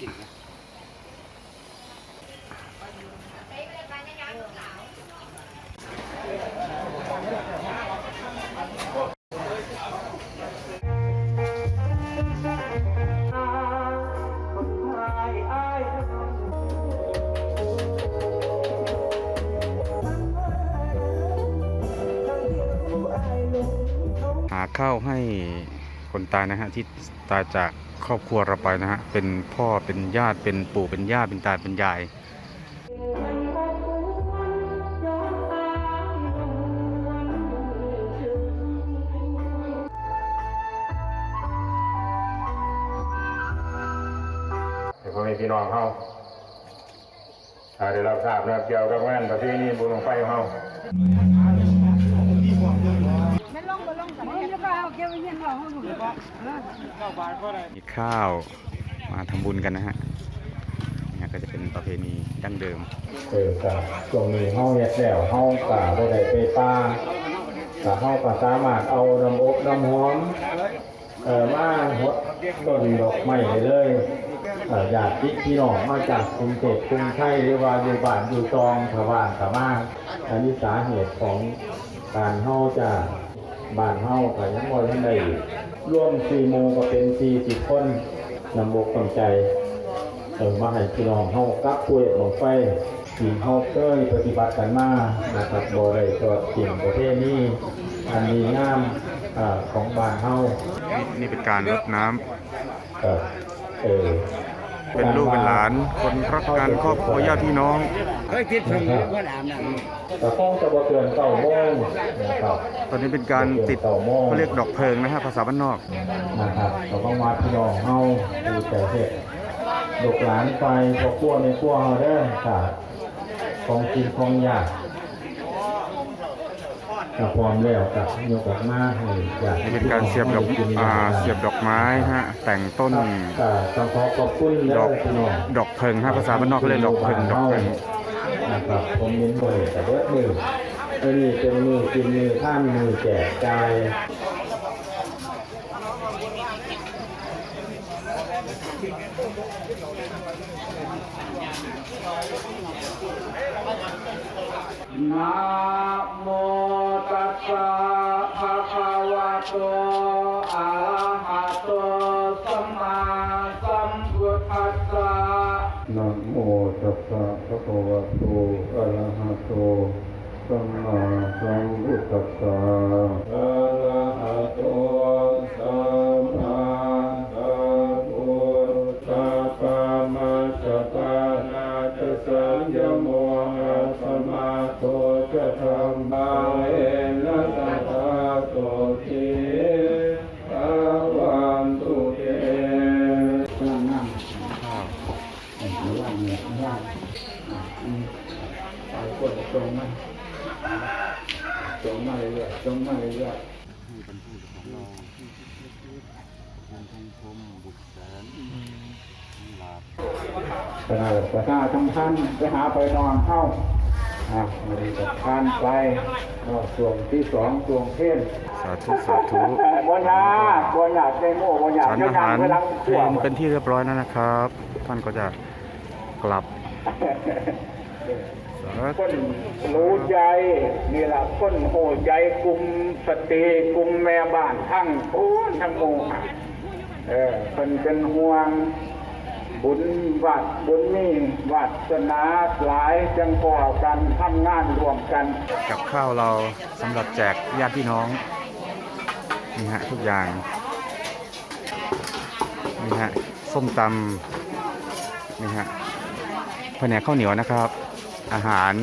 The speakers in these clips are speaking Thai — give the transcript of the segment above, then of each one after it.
กินนะหาข้าวให้คนตายนะฮะที่ตายจาก ครอบครัวเราไปนะฮะ เป็นพ่อ เป็นญาติ เป็นปู่ เป็นย่า เป็นตา เป็นยายพ่อแม่พี่น้องเฮาถ้าได้รับทราบเรื่องเกี่ยวกับงานประเพณีบุญบั้งไฟของเฮา มีข้าวมาทำบุญกันนะฮะนี่ฮะก็จะเป็นประเพณีดั้งเดิมเออก็ช่วงนี้เฮาเฮ็ดแล้วเฮาก็บ่ได้ไปป่าก็เฮาก็สามารถเอาน้ำอบน้ำหอมเอ่อมาหดต้นดอกไม้ได้เลยอ่อญาติพี่น้องมาจากกรุงเทพกรุงไทยหรือว่าอยู่บ้านอยู่ซองชาวบ้านชาวบ้าอันนี้สาเหตุของการเฮาจะ บ้านเฮาก็ยังบ่ทันได้ร่วม4โมงก็เป็น40คนนำบกนำใจเออมาให้พี่น้องเฮากับป่วยหลงไฟที่เฮาเคยปฏิบัติกันมานะครับบ่ได้ทอดทิ้งประเทศนี้อันดีงามอ่าของบ้านเฮานี่นี่เป็นการรดน้ำเออเออเป็นลูกเป็นหลาน คนรักกันครอบครัวญาติพี่น้องเฮ้ยคิดถึงว่าอาบน้ำ แต่คงจะบ่เกิน9โมงนะครับตอนนี้เป็นการติดเขาเรียกดอกเพลิงนะฮะภาษาบ้านนอกนะครับก็ต้องมาพี่น้องเฮาดูใจเฮ็ดลูกหลานไปครอบครัวในครัวเฮาเด้อค่ะของกินของยากถ้าพร้อมแล้วก็ยกออกมาให้ญาตินี่เป็นการเสียบดอกอ่าเสียบดอกไม้ฮะแต่งต้นก็ต้องขอขอบคุณดเด้ออกพี่น้องดอกเพลิงฮะภาษาบ้านนอกเขาเรียกดอกเพลิงดอกเพลิง นะครับ ผมเน้นบ่ได้แต่เบิดมืออันนี้เป็นมือกินมือท่านมือแจกกายนา มาสัมพุทธัสสะ ขณะประชาทั้งท่านไปหาไปนอนเข้าอะมาดีกับท่านไปก็ส่วนที่สองส่วนเพ่นสาธุสาธุบนยาบนยาใจโม่บนยาฉันอาหารเพลงเป็นที่เรียบร้อยแล้วนะครับ ท่านก็จะกลับสาคนธุรู้ใจนี่แหละคนโหใจกลุ่มสตรีกลุ่มแม่บ้านทั้งโอ้ทั้งหมู่เออเป็นเป็นห่วง บุญวัดบุญนี่วัดสนาหลายจังก่อกันทำงานรวมกัน กับข้าวเราสำหรับแจกญาติพี่น้องนี่ฮะทุกอย่างนี่ฮะส้มตำนี่ฮะแผนกข้าวเหนียวนะครับ อาหาร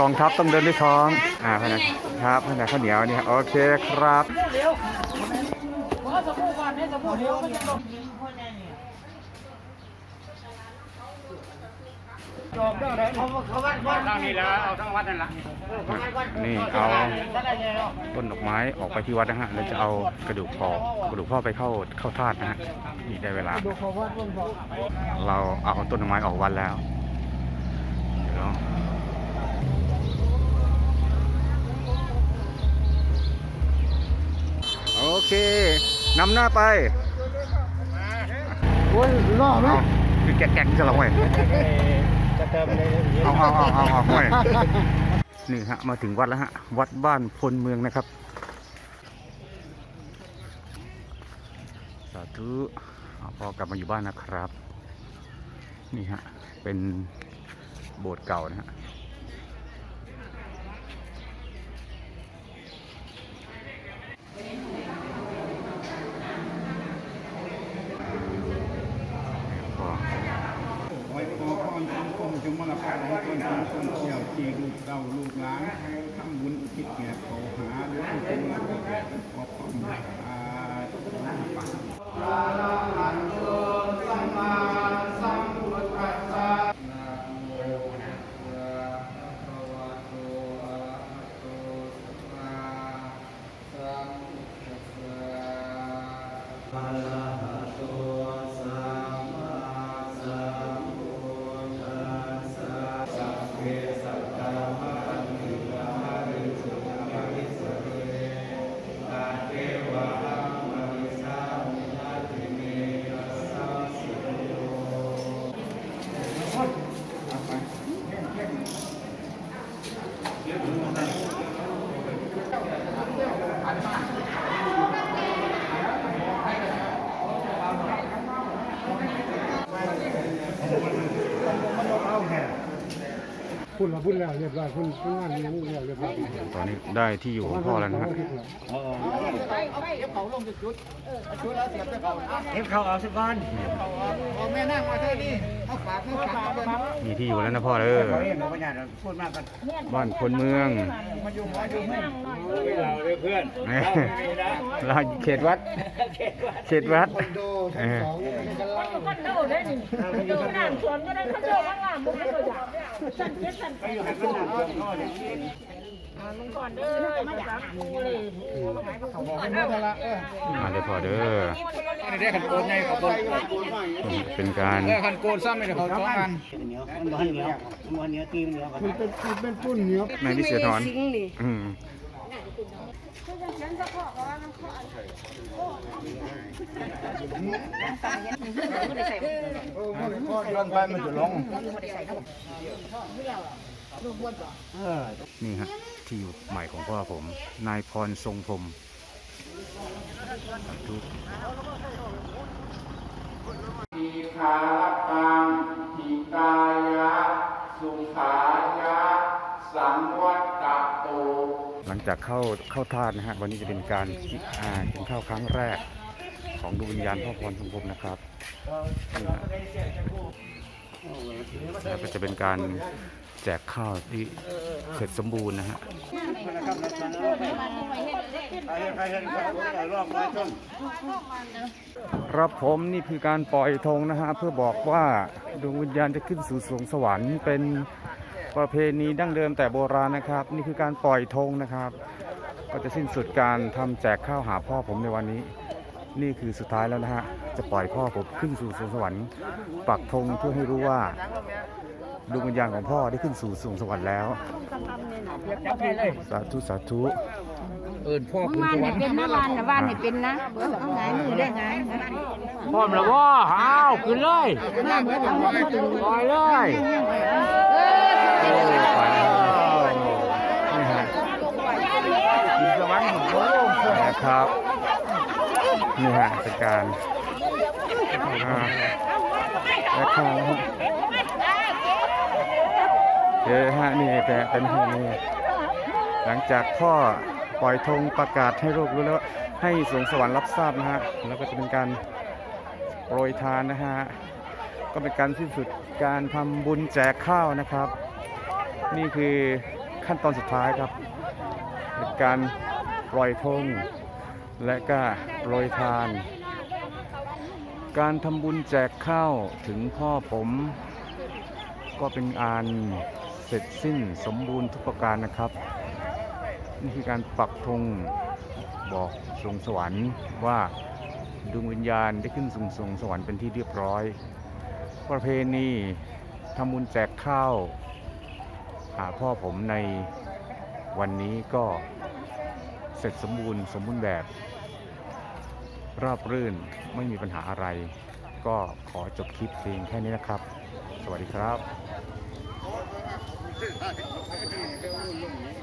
กองทัพต้องเดินด้วยท้องอ่าแผนกครับแผนกข้าวเหนียวนี่ฮะโอเคครับทาง นี้แล้วเอาทั้งวัดนั่นละนี่เอาต้นดอกไม้ออกไปที่วัดนะฮะแล้วจะเอากระดูกพ่อกระดูกพ่อไปเข้าเข้าธาตุนะฮะนี่ได้เวลา เราเอาต้นดอกไม้ออกวัดแล้วเดี๋ยวโอเคนำหน้าไปโอ้ยรอไหม คือแกะๆจะละห้วยจะเติมเลยเอาเอาเอาเอาเอาห้วยนี่ฮะมาถึงวัดแล้วฮะ วัดบ้านพลเมืองนะครับ สาธุเอาพอกลับมาอยู่บ้านนะครับ นี่ฮะ เป็นโบสถ์เก่านะฮะ ก็ ไว้ขอพรคุณคงจง มาพาให้คนคนคนเกี่ยวจีลูกเต้าลูกหลานทำบุญอุทิศแก่เขาหาหรือผู้จงมาแก่ขอพรอ พุ่นละพุ่นแล้วเรียบร้อยพุ่นพุ่นงานเลี้ยงแล้วเรียบร้อยตอนนี้ได้ที่อยู่ของพ่อแล้วนะฮะเอฟเขาเอาสักก้อนมีที่อยู่แล้วนะพ่อเออเขาเรียกเราประหยัดพูดมากกันบ้านคนเมืองเราเรียกเพื่อนเราเขตวัด เขตวัดเออกันโดดได้นี่โดดน้ำสวนก็ได้เขาโดดว่างามบุกเลยจ้ะสั่นเจ็ดสั่นแปด มึงก่อนเด้อมาจากกูเลยมาเลยพ่อเด้ออันนี้ได้ขันโกนไงเขาโกนเป็นการได้ขันโกนซ้ำไม่ได้เขาจ้องกันมันเป็นมันเป็นพุ่นเหนียวนายพิเศษถอนอืมลงไปมันจะลงนี่ฮะ ที่อยู่ใหม่ของพ่อผม นายพรทรงพรมทุกทีขาตังทิกายะ สุขายะ สังวัตตโต หลังจากเข้าเข้าทาสนะฮะ วันนี้จะเป็นการกินข้าวครั้งแรกของดวงวิญญาณพ่อพรทรงพรมนะครับแล้วก็จะเป็นการ แจกข้าวที่เสร็จสมบูรณ์นะฮะครับผมนี่คือการปล่อยธงนะฮะเพื่อบอกว่าดวงวิญญาณจะขึ้นสู่สวงสวรรค์เป็นประเพณีดั้งเดิมแต่โบราณนะครับ นี่คือการปล่อยธงนะครับ ก็จะสิ้นสุดการทำแจกข้าวหาพ่อผมในวันนี้ นี่คือสุดท้ายแล้วนะฮะจะปล่อยพ่อผมขึ้นสู่สวงสวรรค์ปักธงเพื่อให้รู้ว่า ดวงวิญญาณของพ่อได้ขึ้นสู่สวงสวรรค์แล้วจับไปเลยสาธุสาธุเอินพ่อเมื่อวานเนี่ยเป็นเมื่อวานนะวานเนี่ยเป็นนะเอาไงมือได้ไงพร้อมแล้วว่าอ้าวขึ้นเลยน้ำเมื่อวานมาถึงปล่อยเลยโอ้ไปนี่ฮะกินสวรรค์โอ้โหนะครับนี่ฮะเป็นการอ่าและข้าวนะครับ เดี๋ยวฮะนี่แต่เป็นที่นี่หลังจากพ่อปล่อยธงประกาศให้โลกรู้แล้วให้สวงสวรรค์รับทราบนะฮะแล้วก็จะเป็นการโปรยทานนะฮะก็เป็นการสิ้นสุดการทำบุญแจกข้าวนะครับ นี่คือขั้นตอนสุดท้ายครับเป็นการปล่อยธงและก็โปรยทาน การทำบุญแจกข้าวถึงพ่อผม ก็เป็นอัน สร็จสิ้นสมบูรณ์ทุกประการนะครับ นี่คือการปักธงบอกสวงสวรรค์ว่าดวงวิญญาณได้ขึ้นสู่สวงสวรรค์เป็นที่เรียบร้อย ประเพณีทำบุญแจกข้าว หาพ่อผมในวันนี้ก็เสร็จสมบูรณ์สมบูรณ์แบบ ราบรื่นไม่มีปัญหาอะไร ก็ขอจบคลิปเพียงแค่นี้นะครับ สวัสดีครับ 我看你这录音